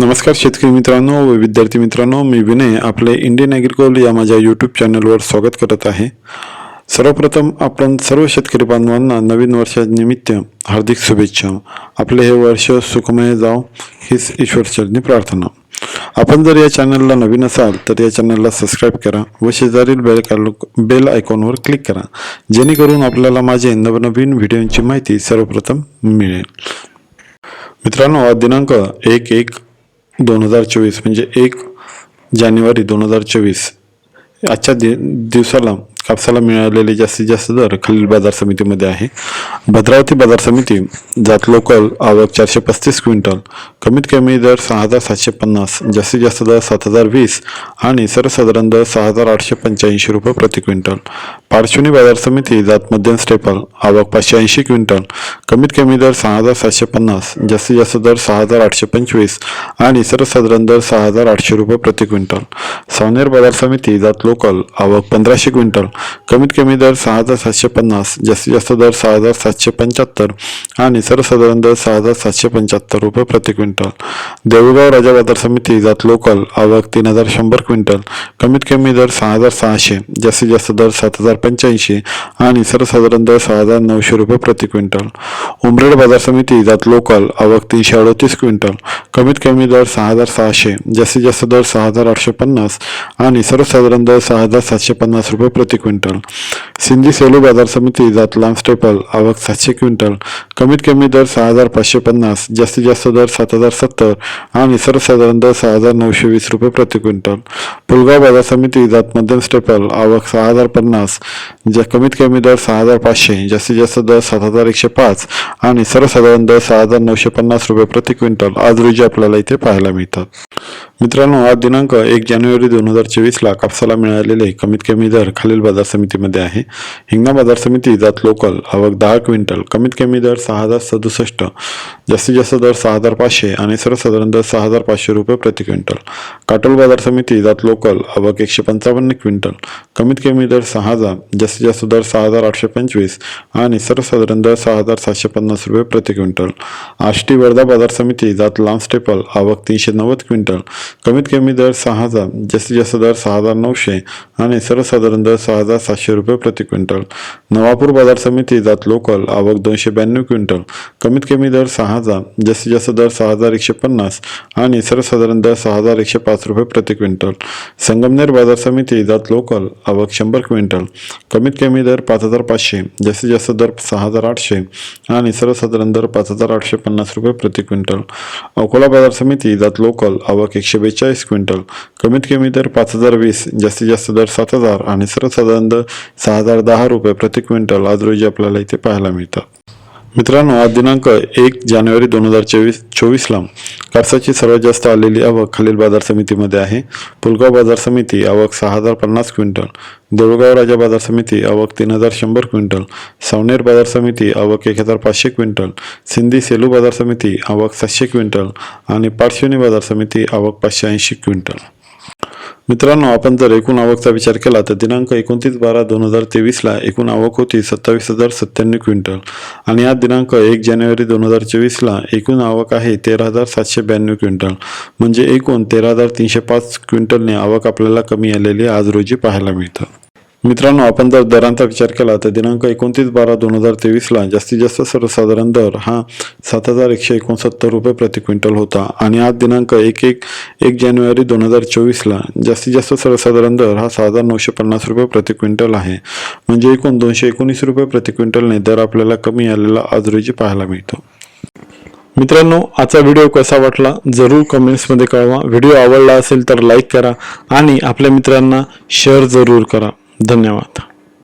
नमस्कार शेतकरी मित्रांनो व विद्यार्थी मित्रांनो मी विनय आपले इंडियन ॲग्रिकोल या माझ्या यूट्यूब चॅनलवर स्वागत करत आहे. सर्वप्रथम आपण सर्व शेतकरी बांधवांना नवीन वर्षानिमित्त हार्दिक शुभेच्छा. आपले हे वर्ष सुखमय जाव हीच ईश्वरचरणी प्रार्थना. आपण जर या चॅनलला नवीन असाल तर या चॅनलला सबस्क्राईब करा व शेजारील बेल काल बेल आयकॉनवर क्लिक करा. जेणेकरून आपल्याला माझे नवनवीन व्हिडिओंची माहिती सर्वप्रथम मिळेल. मित्रांनो दिनांक एक एक दोन हजार चोवीस म्हणजे एक जानेवारी दोन हजार चोवीस. आजच्या दि दिवसाला कापसाला मिळालेले जास्तीत जास्त दर खालील बाजार समितीमध्ये आहे. भद्रावती बाजार समिती जात लोकल आवक चारशे पस्तीस क्विंटल कमीत कमी दर सहा हजार सातशे पन्नास जास्तीत जास्त दर सात हजार वीस आणि सर्वसाधारण दर सहा हजार आठशे पंच्याऐंशी रुपये प्रति क्विंटल. पार्श्वनी बाजार समिती जात मध्यम स्टेपल आवक पाचशे ऐंशी क्विंटल. कमीत कमी दर सहा हजार सातशे पन्नास जास्तीत जास्त दर सहा हजार आठशे पंचवीस आणि सर्वसाधारण दर सहा हजार आठशे रुपये प्रति क्विंटल. सावनेर बाजार समिती जात लोकल आवक पंधराशे क्विंटल. कमीत कमी दर सहा हजार सातशे पन्नास जास्तीत जास्त दर सहा हजार सातशे पंच्याहत्तर आणि सर्वसाधारण दर सहा हजार सातशे पंच्याहत्तर रुपये प्रति क्विंटल. देऊळगाव राजा बाजार समिती जात लोकल आवक तीन हजार शंभर क्विंटल. कमीत कमी दर सहा हजार सहाशे जास्तीत जास्त दर सात हजार पंच्याऐंशी आणि सर्वसाधारण दर सहा हजार नऊशे रुपये प्रति क्विंटल. उमरेड बाजार समिती जात लोकल आवक तीनशे अडतीस क्विंटल. कमीत कमी दर सहा हजार सहाशे जास्तीत जास्त दर सहा हजार आठशे पन्नास आणि सर्वसाधारण दर सहा हजार सातशे पन्नास रुपये प्रति क्विंटल. सिंधी सेलू बाजार समिती जात लांब स्टेपल आवक सातशे क्विंटल. कमीत कमी दर सहा हजार पाचशे पन्नास जास्तीत जास्त दर सात हजार सत्तर आणि सर्वसाधारण दर सहा हजार नऊशे वीस रुपये प्रति क्विंटल. पुलगाव बाजार समिती जात मध्यम स्टेपल आवक सहा हजार पन्नास ज्या कमीत कमी दर सहा हजार पाचशे जास्तीत जास्त दर सात हजार एकशे पाच आणि सर्वसाधारण दर सहा हजार नऊशे पन्नास रुपये प्रति क्विंटल. आज रोजी आपल्याला इथे पाहायला मिळतात. मित्रांनो आज दिनांक एक जानेवारी दोन हजार चोवीसला कापसाला मिळालेले कमीत कमी दर खालील बाजार समितीमध्ये आहे. हिंगणा बाजार समिती जात लोकल आवक दहा क्विंटल कमीत कमी दर सहा हजार सदुसष्ट जास्तीत जास्त दर सहा हजार पाचशे आणि सर्वसाधारण दर सहा हजार पाचशे रुपये प्रति क्विंटल. काटोल बाजार समिती जात लोकल आवक एकशे पंचावन्न क्विंटल कमीत कमी दर सहा हजार जास्तीत जास्त दर सहा हजार आठशे पंचवीस आणि सर्वसाधारण दर सहा हजार सातशे पन्नास रुपये प्रति क्विंटल. आष्टी वर्धा बाजार समिती जात लांब स्टेपल आवक तीनशे नव्वद क्विंटल कमीत कमी दर सहा हजार जास्तीत जास्त दर सहा हजार नऊशे आणि सर्वसाधारण दर सहा हजार सातशे रुपये प्रति क्विंटल. नवापूर बाजार समिती जात लोकल आवक दोनशे ब्याण्णव क्विंटल. कमीत कमी दर सहा हजार जास्तीत जास्त दर सहा हजार एकशे पन्नास आणि सर्वसाधारण दर सहा हजार एकशे पाच रुपये प्रति क्विंटल. संगमनेर बाजार समिती जात लोकल आवक शंभर क्विंटल. कमीत कमी दर पाच हजार पाचशे जास्तीत जास्त दर सहा हजार आठशे आणि सर्वसाधारण दर पाच हजार आठशे पन्नास रुपये प्रति क्विंटल. अकोला बाजार समिती जात लोकल आवक एकशे एकशे बेचाळीस क्विंटल. कमीत कमी दर पाच हजार वीस जास्तीत जास्त दर सात हजार आणि सर्वसाधारण दर सहा हजार दहा रुपये प्रति क्विंटल. आज रोजी आपल्याला इथे पाहायला मिळतात. मित्रांनो आज दिनांक एक जानेवारी दोन हजार चोवीस चोवीसला कापसाची सर्वात जास्त आलेली आवक खालील बाजार समितीमध्ये आहे. पुलगाव बाजार समिती आवक सहा हजार पन्नास क्विंटल. देऊळगाव राजा बाजार समिती आवक तीन हजार शंभर क्विंटल. सावनेर बाजार समिती आवक एक हजार पाचशे क्विंटल. सिंधी सेलू बाजार समिती आवक सातशे क्विंटल. आणि पारशिवनी बाजार समिती आवक पाचशे ऐंशी क्विंटल. मित्रांनो आपण जर एकूण आवकचा विचार केला तर दिनांक एकोणतीस बारा दोन हजार तेवीसला एकूण आवक होती सत्तावीस हजार सत्त्याण्णव क्विंटल. आणि आज दिनांक एक जानेवारी दोन हजार चोवीसला एकूण आवक आहे तेरा हजार सातशे ब्याण्णव क्विंटल. म्हणजे एकूण तेरा हजार तीनशे पाच क्विंटलने आवक आपल्याला कमी आलेली आज रोजी पाहायला मिळतं. मित्रांनो आपण जर दरांचा विचार केला तर दिनांक एकोणतीस बारा दोन हजार तेवीसला जास्तीत जास्त सर्वसाधारण दर हा सात हजार एकशे एकोणसत्तर रुपये प्रति क्विंटल होता. आणि आज दिनांक एक एक एक जानेवारी दोन हजार चोवीसला जास्तीत जास्त सर्वसाधारण दर हा सहा हजार नऊशे पन्नास रुपये प्रति क्विंटल आहे. म्हणजे एकूण दोनशे एकोणीस रुपये प्रति क्विंटलने दर आपल्याला कमी आलेला आज रोजी पाहायला मिळतो. मित्रांनो आजचा व्हिडिओ कसा वाटला जरूर कमेंट्समध्ये कळवा. व्हिडिओ आवडला असेल तर लाईक करा आणि आपल्या मित्रांना शेअर जरूर करा. धन्यवाद.